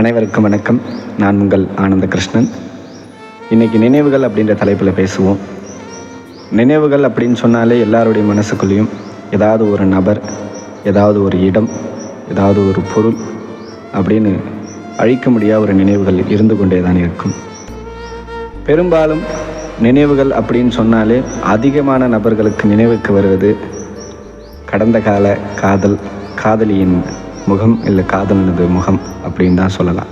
அனைவருக்கும் வணக்கம். நான் உங்கள் ஆனந்த கிருஷ்ணன் இன்றைக்கி நினைவுகள் அப்படின்ற தலைப்பில் பேசுவோம். நினைவுகள் அப்படின்னு சொன்னாலே எல்லாருடைய மனசுக்குள்ளேயும் ஏதாவது ஒரு நபர் ஏதாவது ஒரு இடம் ஏதாவது ஒரு பொருள் அப்படின்னு அழிக்க முடியாத ஒரு நினைவுகள் இருந்து கொண்டே தான் இருக்கும். பெரும்பாலும் நினைவுகள் அப்படின்னு சொன்னாலே அதிகமான நபர்களுக்கு நினைவுக்கு வருவது கடந்த கால காதல் காதலியின் முகம் இல்லை காதலினது முகம் அப்படின்னு தான் சொல்லலாம்.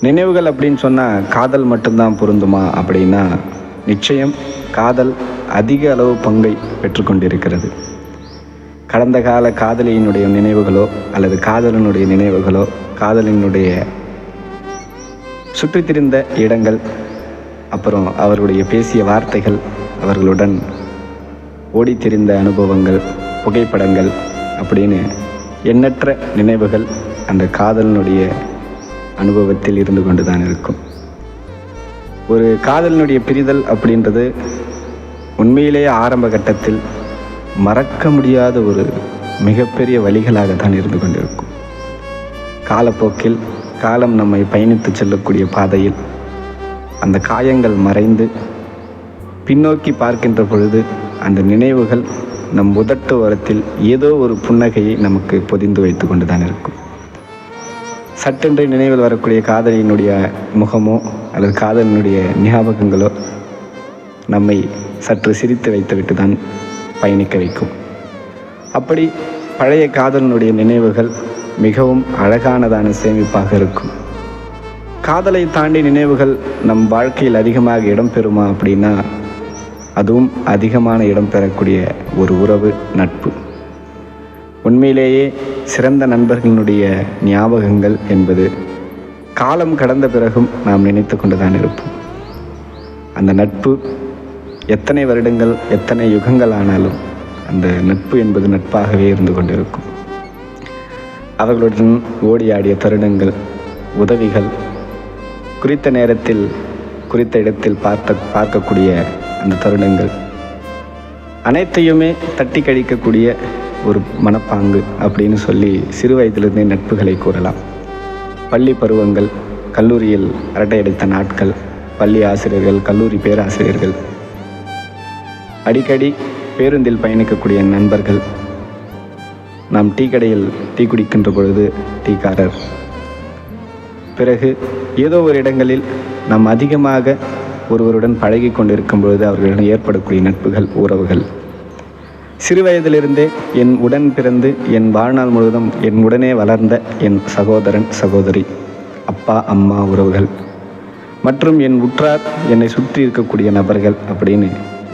நினைவுகள் அப்படின்னு சொன்னால் காதல் மட்டும்தான் பொருந்துமா அப்படின்னா நிச்சயம் காதல் அதிக அளவு பங்கை பெற்றுக்கொண்டிருக்கிறது. கடந்த கால காதலியினுடைய நினைவுகளோ அல்லது காதலனுடைய நினைவுகளோ காதலினுடைய சுற்றித் திரிந்த இடங்கள் அப்புறம் அவர்களுடைய பேசிய வார்த்தைகள் அவர்களுடன் ஓடித்திரிந்த அனுபவங்கள் புகைப்படங்கள் அப்படின்னு எண்ணற்ற நினைவுகள் அந்த காதலனுடைய அனுபவத்தில் இருந்து கொண்டு தான் இருக்கும். ஒரு காதலனுடைய பிரிதல் அப்படின்றது உண்மையிலேயே ஆரம்ப கட்டத்தில் மறக்க முடியாத ஒரு மிகப்பெரிய வழிகளாக தான் இருந்து கொண்டிருக்கும். காலப்போக்கில் காலம் நம்மை பயணித்து செல்லக்கூடிய பாதையில் அந்த காயங்கள் மறைந்து பின்னோக்கி பார்க்கின்ற பொழுது அந்த நினைவுகள் நம் உதட்டு ஓரத்தில் ஏதோ ஒரு புன்னகையை நமக்கு பொதிந்து வைத்து கொண்டு தான் இருக்கும். சட்டென்று நினைவில் வரக்கூடிய காதலியினுடைய முகமோ அல்லது காதலினுடைய ஞாபகங்களோ நம்மை சற்று சிரித்து வைத்துவிட்டு தான் பயணிக்க வைக்கும். அப்படி பழைய காதலனுடைய நினைவுகள் மிகவும் அழகானதான சேமிப்பாக இருக்கும். காதலை தாண்டி நினைவுகள் நம் வாழ்க்கையில் அதிகமாக இடம்பெறுமா அப்படின்னா அதுவும் அதிகமான இடம் பெறக்கூடிய ஒரு உறவு நட்பு. உண்மையிலேயே சிறந்த நண்பர்களினுடைய ஞாபகங்கள் என்பது காலம் கடந்த பிறகும் நாம் நினைத்து கொண்டுதான் இருப்போம். அந்த நட்பு எத்தனை வருடங்கள் எத்தனை யுகங்கள் ஆனாலும் அந்த நட்பு என்பது நட்பாகவே இருந்து கொண்டிருக்கும். அவர்களுடன் ஓடி ஆடிய தருணங்கள் உதவிகள் குறித்த நேரத்தில் குறித்த இடத்தில் பார்த்த பார்க்கக்கூடிய அந்த தருணங்கள். அனைத்தையுமே தட்டி கழிக்கக்கூடிய ஒரு மனப்பாங்கு அப்படின்னு சொல்லி சிறு வயதிலிருந்தே நட்புகளை கூறலாம். பள்ளி பருவங்கள் கல்லூரியில் அரட்டையடித்த நாட்கள் பள்ளி ஆசிரியர்கள் கல்லூரி பேராசிரியர்கள். அடிக்கடி பேருந்தில் பயணிக்கக்கூடிய நண்பர்கள். நாம் டீ கடையில் டீ குடிக்கின்ற பொழுது டீக்காரர். பிறகு ஏதோ ஒரு இடங்களில் நாம் அதிகமாக ஒருவருடன் பழகி கொண்டிருக்கும் பொழுது அவர்களிடம் ஏற்படக்கூடிய நட்புகள் உறவுகள். சிறு வயதிலிருந்தே என் உடன் பிறந்து என் வாழ்நாள் முழுவதும் என் உடனே வளர்ந்த என் சகோதரன் சகோதரி அப்பா அம்மா உறவுகள். மற்றும் என் உற்றார் என்னை சுற்றி இருக்கக்கூடிய நபர்கள் அப்படின்னு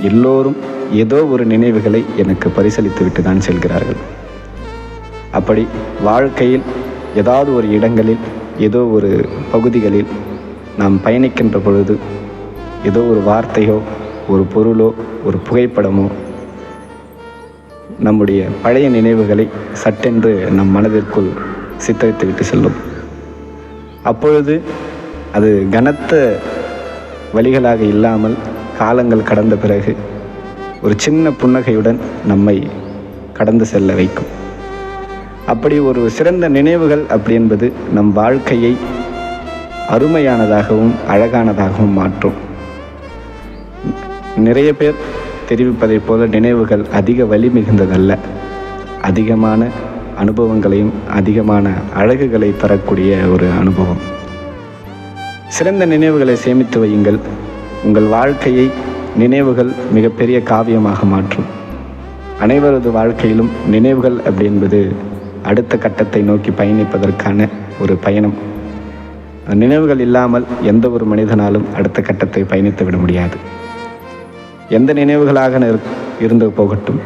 எல்லோரும் ஏதோ ஒரு நினைவுகளை எனக்கு பரிசளித்து விட்டு தான் செல்கிறார்கள். அப்படி வாழ்க்கையில் ஏதாவது ஒரு இடங்களில் ஏதோ ஒரு பகுதிகளில் நாம் பயணிக்கின்ற பொழுது ஏதோ ஒரு வார்த்தையோ ஒரு பொருளோ ஒரு புகைப்படமோ நம்முடைய பழைய நினைவுகளை சட்டென்று நம் மனதிற்குள் சித்தரித்து விட்டு செல்லும். அப்பொழுது அது கனத்த வழிகளாக இல்லாமல் காலங்கள் கடந்த பிறகு ஒரு சின்ன புன்னகையுடன் நம்மை கடந்து செல்ல வைக்கும். அப்படி ஒரு சிறந்த நினைவுகள் அப்படி என்பது நம் வாழ்க்கையை அருமையானதாகவும் அழகானதாகவும் மாற்றும். நிறைய பேர் தெரிவிப்பதைப் போல நினைவுகள் அதிக வலி மிகுந்ததல்ல. அதிகமான அனுபவங்களையும் அதிகமான அழகுகளை தரக்கூடிய ஒரு அனுபவம். சிறந்த நினைவுகளை சேமித்து வையுங்கள். உங்கள் வாழ்க்கையை நினைவுகள் மிகப்பெரிய காவியமாக மாற்றும். அனைவரது வாழ்க்கையிலும் நினைவுகள் அப்படி என்பது அடுத்த கட்டத்தை நோக்கி பயணிப்பதற்கான ஒரு பயணம். நினைவுகள் இல்லாமல் எந்த ஒரு மனிதனாலும் அடுத்த கட்டத்தை பயணித்து விட முடியாது. எந்த நினைவுகளாக இருந்து போகட்டும்.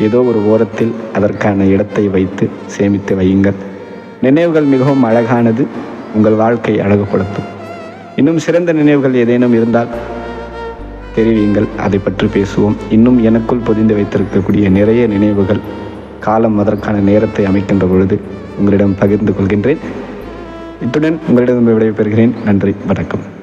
ஏதோ ஒரு ஓரத்தில் அதற்கான இடத்தை வைத்து சேமித்து வையுங்கள். நினைவுகள் மிகவும் அழகானது உங்கள் வாழ்க்கை அழகுபடுத்தும். இன்னும் சிறந்த நினைவுகள் ஏதேனும் இருந்தால் தெரிவியுங்கள். அதை பற்றி பேசுவோம். இன்னும் எனக்குள் பொதிந்து வைத்திருக்கக்கூடிய நிறைய நினைவுகள் காலம் அதற்கான நேரத்தை அமைக்கின்ற பொழுது உங்களிடம் பகிர்ந்து கொள்கின்றேன். இத்துடன் உங்களிடம் விடைபெறுகிறேன். நன்றி. வணக்கம்.